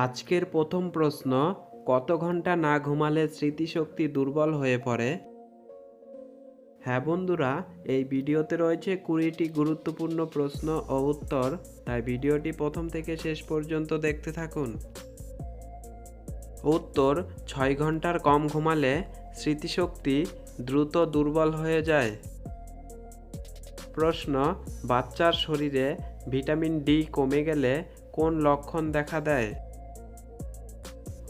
আজকের প্রথম প্রশ্ন, কত ঘণ্টা না ঘুমালে স্মৃতিশক্তি দুর্বল হয়ে পড়ে? হ্যাঁ বন্ধুরা, এই ভিডিওতে রয়েছে কুড়িটি গুরুত্বপূর্ণ প্রশ্ন ও উত্তর, তাই ভিডিওটি প্রথম থেকে শেষ পর্যন্ত দেখতে থাকুন। উত্তর, ছয় ঘণ্টার কম ঘুমালে স্মৃতিশক্তি দ্রুত দুর্বল হয়ে যায়। প্রশ্ন, বাচ্চার শরীরে ভিটামিন ডি কমে গেলে কোন লক্ষণ দেখা দেয়?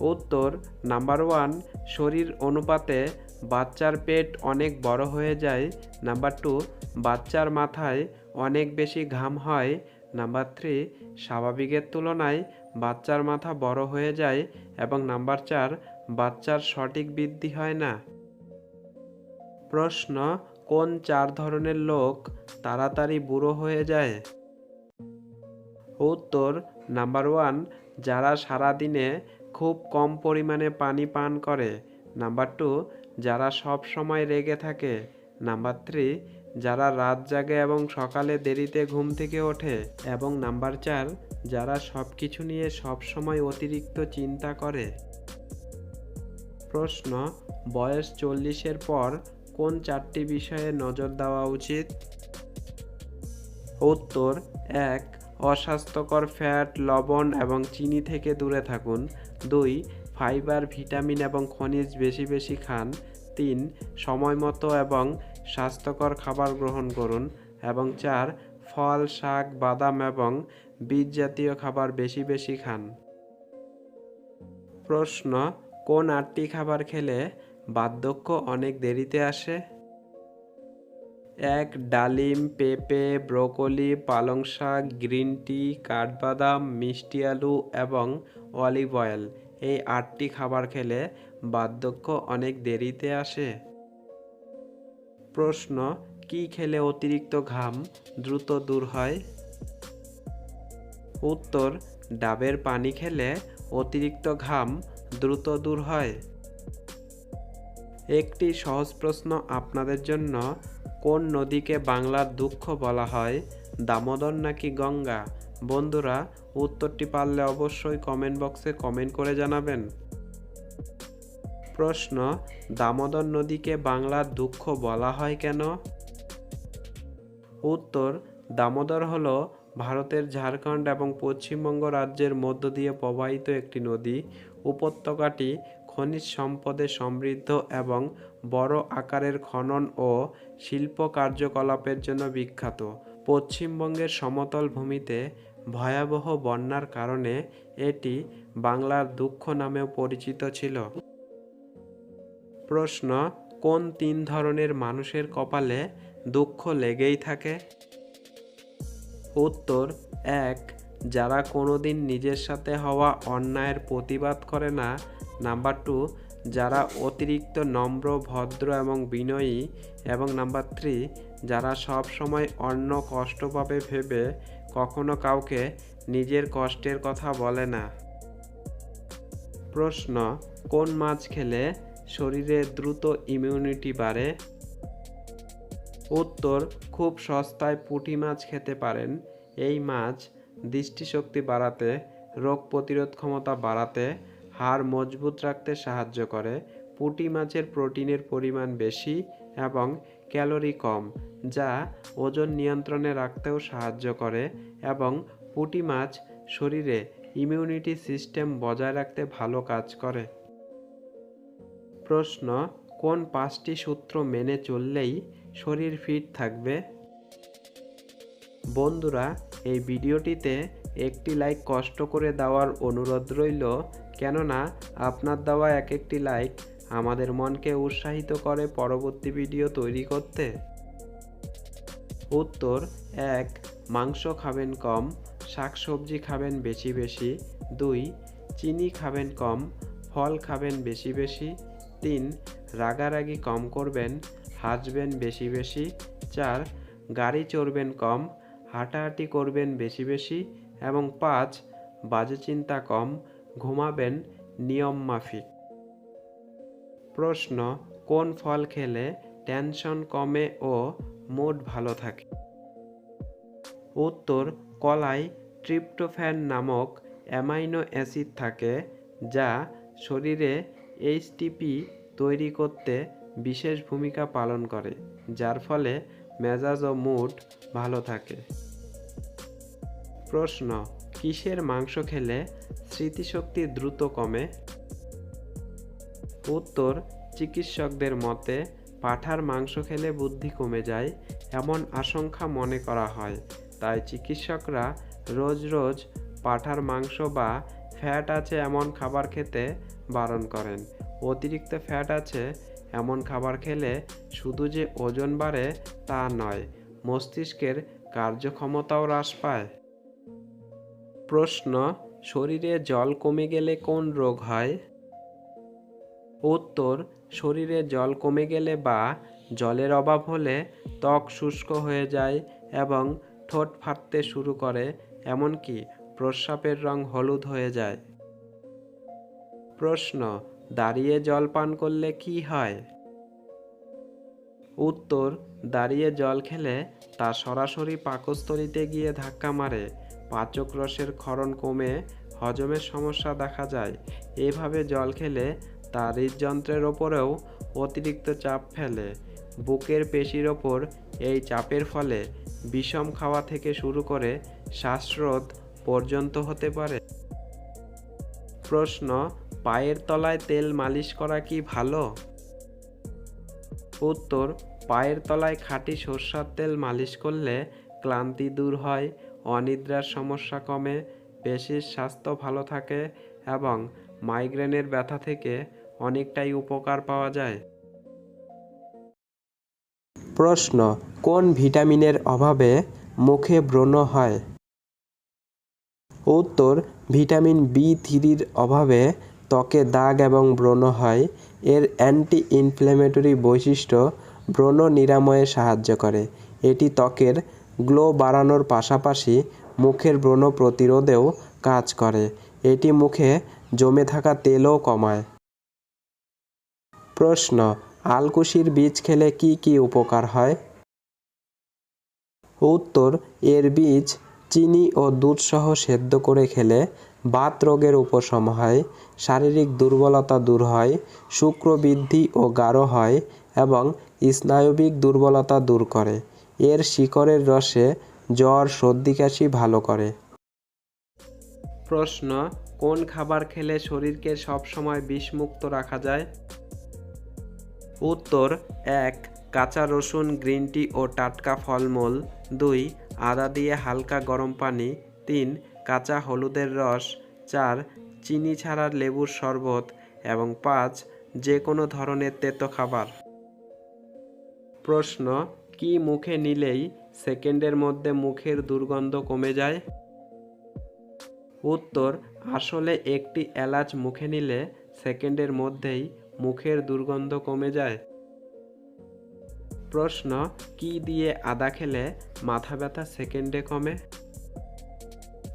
উত্তর নাম্বার ওয়ান শরীর অনুপাতে বাচ্চার পেট অনেক বড় হয়ে যায়। নাম্বার টু বাচ্চার মাথায় অনেক বেশি ঘাম হয়। নাম্বার থ্রি স্বাভাবিকের তুলনায় বাচ্চার মাথা বড় হয়ে যায় এবং নাম্বার চার, বাচ্চার সঠিক বৃদ্ধি হয় না। প্রশ্ন, কোন চার ধরনের লোক তাড়াতাড়ি বুড়ো হয়ে যায়? উত্তর নাম্বার ওয়ান যারা সারাদিনে খুব কম পরিমাণে পানি পান করে। নাম্বার টু, যারা সব সময় রেগে থাকে। নাম্বার থ্রি, যারা রাত জাগে এবং সকালে দেরিতে ঘুম থেকে ওঠে। এবং নাম্বার চার, যারা সব কিছু নিয়ে সব সময় অতিরিক্ত চিন্তা করে। প্রশ্ন, বয়স চল্লিশের পর কোন চারটি বিষয়ে নজর দেওয়া উচিত? উত্তর, এক অস্বাস্থ্যকর ফ্যাট, লবণ এবং চিনি থেকে দূরে থাকুন। দুই, ফাইবার, ভিটামিন এবং খনিজ বেশি বেশি খান। তিন, সময় মতো এবং স্বাস্থ্যকর খাবার গ্রহণ করুন। এবং চার, ফল, শাক, বাদাম এবং বীজ জাতীয় খাবার বেশি বেশি খান। প্রশ্ন, কোন আটটি খাবার খেলে বার্ধক্য অনেক দেরিতে আসে? এক ডালিম, পেঁপে, ব্রোকলি, পালং শাক, গ্রিন টি, কাঠবাদাম, মিষ্টি আলু এবং অলিভ অয়েল। এই আটটি খাবার খেলে বার্ধক্য অনেক দেরিতে আসে। প্রশ্ন, কি খেলে অতিরিক্ত ঘাম দ্রুত দূর হয়? উত্তর, ডাবের পানি খেলে অতিরিক্ত ঘাম দ্রুত দূর হয়। একটি সহজ প্রশ্ন আপনাদের জন্য কোন নদীকে বাংলার দুঃখ বলা হয়? দামোদর নাকি গঙ্গা? বন্ধুরা, উত্তরটি পারলে অবশ্যই কমেন্ট বক্সে কমেন্ট করে জানাবেন। প্রশ্ন, দামোদর নদীকে বাংলার দুঃখ বলা হয় কেন? উত্তর, দামোদর হল ভারতের ঝাড়খণ্ড এবং পশ্চিমবঙ্গ রাজ্যের মধ্য দিয়ে প্রবাহিত একটি নদী। উপত্যকাটি খনিজ সম্পদে সমৃদ্ধ এবং বড় আকারের খনন ও শিল্প কার্যকলাপের জন্য বিখ্যাত। পশ্চিমবঙ্গের সমতল ভূমিতে ভয়াবহ বন্যার কারণে এটি বাংলার দুঃখ নামেও পরিচিত ছিল। প্রশ্ন, কোন তিন ধরনের মানুষের কপালে দুঃখ লেগেই থাকে? উত্তর, এক, যারা কোনোদিন নিজের সাথে হওয়া অন্যায়ের প্রতিবাদ করে না নাম্বার টু, যারা অতিরিক্ত নম্র, ভদ্র এবং বিনয়ী, এবং নাম্বার থ্রি, যারা সব সময় অন্য কষ্ট পাবে ভেবে কখনো কাউকে নিজের কষ্টের কথা বলে না। প্রশ্ন, কোন মাছ খেলে শরীরে দ্রুত ইমিউনিটি বাড়ে? উত্তর, খুব সস্তায় পুঁটি মাছ খেতে পারেন। এই মাছ দৃষ্টিশক্তি বাড়াতে, রোগ প্রতিরোধ ক্ষমতা বাড়াতে হাড় মজবুত রাখতে সাহায্য করে, পুঁটি মাছের প্রোটিনের পরিমাণ বেশি এবং ক্যালোরি কম, যা ওজন নিয়ন্ত্রণে রাখতেও সাহায্য করে এবং পুঁটি মাছ শরীরে ইমিউনিটি সিস্টেম বজায় রাখতে ভালো কাজ করে। প্রশ্ন, কোন পাঁচটি সূত্র মেনে চললেই শরীর ফিট থাকবে? বন্ধুরা, এই ভিডিওটিতে একটি লাইক কষ্ট করে দেওয়ার অনুরোধ রইল। কেননা আপনার দেওয়া এক একটি লাইক আমাদের মনকে উৎসাহিত করে পরবর্তী ভিডিও তৈরি করতে। উত্তর, এক, মাংস খাবেন কম, শাকসবজি খাবেন বেশি বেশি, দুই, চিনি খাবেন কম, ফল খাবেন বেশি বেশি, তিন, রাগারাগি কম করবেন, হাসবেন বেশি বেশি, চার, গাড়ি চড়বেন কম, হাঁটাহাঁটি করবেন বেশি বেশি, এবং পাঁচ, বাজে চিন্তা কম ঘুমাবেন নিয়ম মাফিক। প্রশ্ন, কোন ফল খেলে টেনশন কমে ও মুড ভালো থাকে? উত্তর কলায় ট্রিপ্টোফ্যান নামক অ্যামাইনো অ্যাসিড থাকে যা শরীরে এইচটিপি তৈরি করতে বিশেষ ভূমিকা পালন করে, যার ফলে মেজাজ ও মুড ভালো থাকে। প্রশ্ন কিসের মাংস খেলে স্মৃতিশক্তি দ্রুত কমে? উত্তর, চিকিৎসকদের মতে, পাঁঠার মাংস খেলে বুদ্ধি কমে যায় এমন আশঙ্কা মনে করা হয়। তাই চিকিৎসকরা রোজ রোজ পাঁঠার মাংস বা ফ্যাট আছে এমন খাবার খেতে বারণ করেন। অতিরিক্ত ফ্যাট আছে এমন খাবার খেলে শুধু যে ওজন বাড়ে তা নয়, মস্তিষ্কের কার্যক্ষমতাও হ্রাস পায়। প্রশ্ন, শরীরে জল কমে গেলে কোন রোগ হয়? উত্তর, শরীরে জল কমে গেলে বা জলের অভাব হলে ত্বক শুষ্ক হয়ে যায় এবং ঠোঁট ফাটতে শুরু করে, এমনকি প্রস্রাবের রং হলুদ হয়ে যায়। প্রশ্ন, দাঁড়িয়ে জল পান করলে কি হয়? উত্তর, দাঁড়িয়ে জল খেলে তা সরাসরি পাকস্থলিতে গিয়ে ধাক্কা মারে পাচক রসের ক্ষরণ কমে, হজমের সমস্যা দেখা যায়। এভাবে জল খেলে তা হৃদযন্ত্রের ওপরেও অতিরিক্ত চাপ ফেলে। বুকের পেশির ওপর এই চাপের ফলে বিষম খাওয়া থেকে শুরু করে শ্বাসরোধ পর্যন্ত হতে পারে। প্রশ্ন, পায়ের তলায় তেল মালিশ করা কি ভালো? উত্তর, পায়ের তলায় খাঁটি সর্ষার তেল মালিশ করলে ক্লান্তি দূর হয় অনিদ্রার সমস্যা কমে, পেশির স্বাস্থ্য ভালো থাকে এবং মাইগ্রেনের ব্যথা থেকে অনেকটাই উপকার পাওয়া যায়। প্রশ্ন, কোন ভিটামিনের অভাবে মুখে ব্রণ হয়? উত্তর, ভিটামিন বি থ্রির অভাবে ত্বকে দাগ এবং ব্রণ হয়। এর অ্যান্টি ইনফ্ল্যামেটরি বৈশিষ্ট্য ব্রণ নিরাময়ে সাহায্য করে। এটি ত্বকের গ্লো বাড়ানোর পাশাপাশি মুখের ব্রণ প্রতিরোধেও কাজ করে। এটি মুখে জমে থাকা তেলও কমায়। প্রশ্ন, আলকুশির বীজ খেলে কি কি উপকার হয়? উত্তর, এর বীজ চিনি ও দুধসহ সেদ্ধ করে খেলে বাত রোগের উপশম হয়, শারীরিক দুর্বলতা দূর হয় শুক্র বৃদ্ধি ও গাঢ় হয় এবং স্নায়বিক দুর্বলতা দূর করে। এর শিকড়ের রসে জ্বর, সর্দি কাশি ভালো করে। প্রশ্ন, কোন খাবার খেলে শরীরকে সবসময় বিষমুক্ত রাখা যায়? উত্তর, এক, কাঁচা রসুন, গ্রিন টি ও টাটকা ফলমূল। দুই, আদা দিয়ে হালকা গরম পানি। তিন, কাঁচা হলুদের রস। চার, চিনি ছাড়া লেবুর শরবত। এবং পাঁচ যে কোনো ধরনের তেতো খাবার। প্রশ্ন কি মুখে নিলেই সেকেন্ডের মধ্যে মুখের দুর্গন্ধ কমে যায়? উত্তর, আসলে একটি এলাচ মুখে নিলে সেকেন্ডের মধ্যেই মুখের দুর্গন্ধ কমে যায়। প্রশ্ন, কি দিয়ে আদা খেলে মাথা ব্যথা সেকেন্ডে কমে?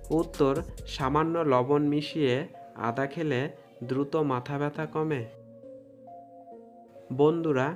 উত্তর, সামান্য লবণ মিশিয়ে আদা খেলে দ্রুত মাথা ব্যথা কমে। বন্ধুরা